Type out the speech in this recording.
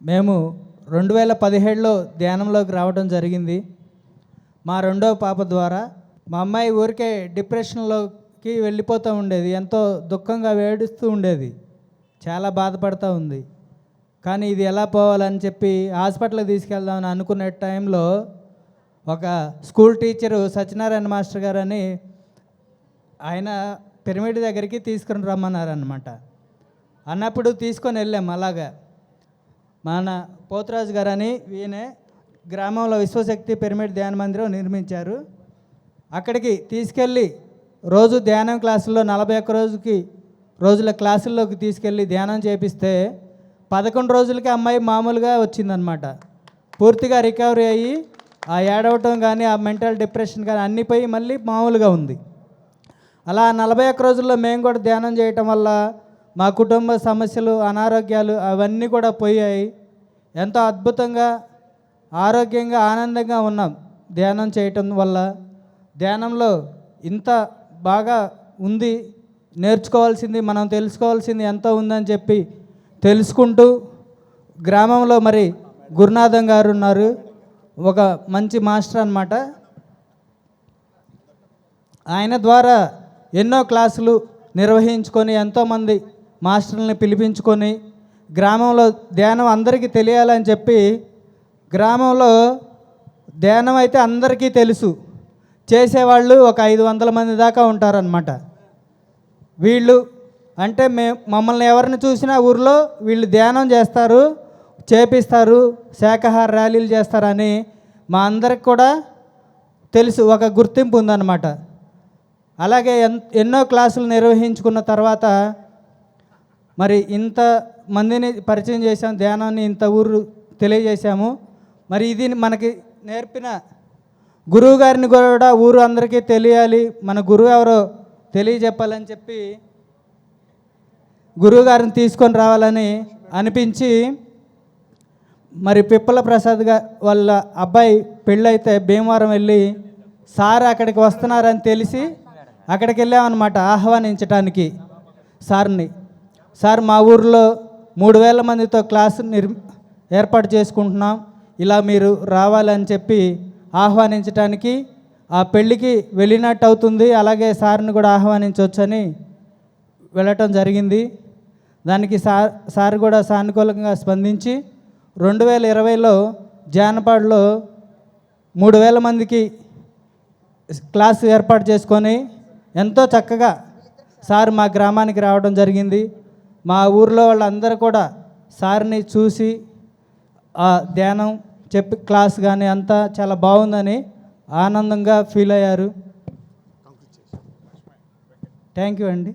మేము రెండు వేల పదిహేడులో ధ్యానంలోకి రావడం జరిగింది. మా రెండో పాప ద్వారా మా అమ్మాయి ఊరికే డిప్రెషన్లోకి వెళ్ళిపోతూ ఉండేది. ఎంతో దుఃఖంగా వేడుస్తూ ఉండేది. చాలా బాధపడుతూ ఉంది. కానీ ఇది ఎలా పోవాలని చెప్పి హాస్పిటల్కి తీసుకెళ్దామని అనుకునే టైంలో ఒక స్కూల్ టీచరు సత్యనారాయణ మాస్టర్ గారు అని ఆయన పిరమిడ్ దగ్గరికి తీసుకుని రమ్మన్నారనమాట అన్నప్పుడు తీసుకొని వెళ్ళాం అలాగా. మన పోతురాజు గారు అని ఈయనే గ్రామంలో విశ్వశక్తి పిరమిడ్ ధ్యాన మందిరం నిర్మించారు. అక్కడికి తీసుకెళ్ళి రోజు ధ్యానం క్లాసుల్లో నలభై ఒక్క రోజుకి రోజుల క్లాసుల్లోకి తీసుకెళ్ళి ధ్యానం చేపిస్తే పదకొండు రోజులకి అమ్మాయి మామూలుగా వచ్చిందనమాట పూర్తిగా రికవరీ అయ్యి ఆ ఏడవటం కానీ ఆ మెంటల్ డిప్రెషన్ కానీ అన్నీ పోయి మళ్ళీ మామూలుగా ఉంది. అలా నలభై ఒక్క రోజుల్లో మేము కూడా ధ్యానం చేయటం వల్ల మా కుటుంబ సమస్యలు అనారోగ్యాలు అవన్నీ కూడా పోయాయి. ఎంతో అద్భుతంగా ఆరోగ్యంగా ఆనందంగా ఉన్నాం ధ్యానం చేయటం వల్ల. ధ్యానంలో ఇంత బాగా ఉంది నేర్చుకోవాల్సింది మనం తెలుసుకోవాల్సింది ఎంతో ఉందని చెప్పి తెలుసుకుంటూ గ్రామంలో మరి గురునాథం గారు ఉన్నారు. ఒక మంచి మాస్టర్ అన్నమాట. ఆయన ద్వారా ఎన్నో క్లాసులు నిర్వహించుకొని ఎంతోమంది మాస్టర్ని పిలిపించుకొని గ్రామంలో ధ్యానం అందరికీ తెలియాలని చెప్పి గ్రామంలో ధ్యానం అయితే అందరికీ తెలుసు. చేసేవాళ్ళు ఒక ఐదు వందల మంది దాకా ఉంటారనమాట వీళ్ళు అంటే మే మమ్మల్ని ఎవరిని చూసినా ఊర్లో వీళ్ళు ధ్యానం చేస్తారు చేపిస్తారు శాఖాహార ర్యాలీలు చేస్తారని మా అందరికి కూడా తెలుసు ఒక గుర్తింపు ఉందన్నమాట. అలాగే ఎన్ ఎన్నో క్లాసులు నిర్వహించుకున్న తర్వాత మరి ఇంత మందిని పరిచయం చేశాం ధ్యానాన్ని ఇంత ఊరు తెలియజేశాము. మరి ఇది మనకి నేర్పిన గురువు గారిని కూడా ఊరు అందరికీ తెలియాలి. మన గురువు ఎవరో తెలియజెప్పాలని చెప్పి గురువు గారిని తీసుకొని రావాలని అనిపించి మరి పిప్పల ప్రసాద్గా వాళ్ళ అబ్బాయి పెళ్ళైతే భీమవరం వెళ్ళి సార్ అక్కడికి వస్తున్నారని తెలిసి అక్కడికి వెళ్ళామన్నమాట ఆహ్వానించడానికి సార్ని. సార్ మా ఊర్లో మూడు వేల మందితో క్లాస్ నిర్ ఏర్పాటు చేసుకుంటున్నాం. ఇలా మీరు రావాలని చెప్పి ఆహ్వానించడానికి ఆ పెళ్ళికి వెళ్ళినట్టు అవుతుంది. అలాగే సార్ని కూడా ఆహ్వానించవచ్చని వెళ్ళటం జరిగింది. దానికి సార్ సార్ కూడా సానుకూలంగా స్పందించి రెండు వేల ఇరవైలో జానపాడులో మూడు వేల మందికి క్లాస్ ఏర్పాటు చేసుకొని ఎంతో చక్కగా సార్ మా గ్రామానికి రావడం జరిగింది. మా ఊర్లో వాళ్ళందరూ కూడా సార్ని చూసి ఆ ధ్యానం చెప్పి క్లాస్ కానీ అంతా చాలా బాగుందని ఆనందంగా ఫీల్ అయ్యారు. థ్యాంక్ యూ అండి.